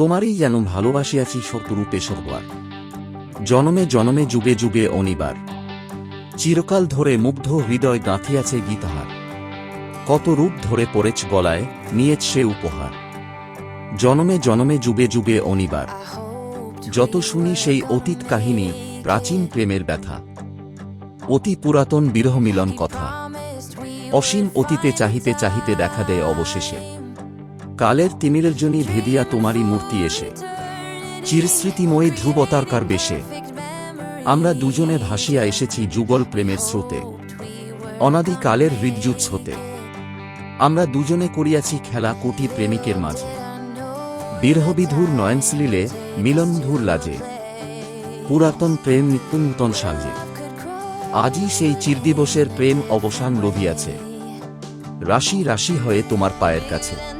তোমারই যেন ভালোবাসিয়াছি শতরূপে সর্বার জনমে জনমে যুগে যুগে অনিবার। চিরকাল ধরে মুগ্ধ হৃদয় গাঁথিয়াছে গীতাহার। কত রূপ ধরে পড়েছ গলায়, নিয়েছ সে উপহার। জনমে জনমে যুগে যুগে অনিবার। যত শুনি সেই অতীত কাহিনী, প্রাচীন প্রেমের ব্যথা। অতি পুরাতন বিরহ মিলন কথা। অসীম অতীতে চাহিতে চাহিতে দেখা দেয় অবশেষে। কালের তিমিরের জন্য ভেদিয়া তোমারই মূর্তি এসে। চিরস্মৃতিময়ী ধ্রুবতারকার বেশে। আমরা দুজনে ভাসিয়া এসেছি যুগল প্রেমের স্রোতে। অনাদি কালের হৃদযুৎস হতে। আমরা দুজনে করিয়াছি খেলা কোটি প্রেমিকের মাঝে। বিরহবিধুর নয়নসলিলে মিলনধুর লাজে। পুরাতন প্রেম নিত্যনূতন সাজে। আজই সেই চিরদিবসের প্রেম অবসান লভিয়াছে। রাশি রাশি হয়ে তোমার পায়ের কাছে।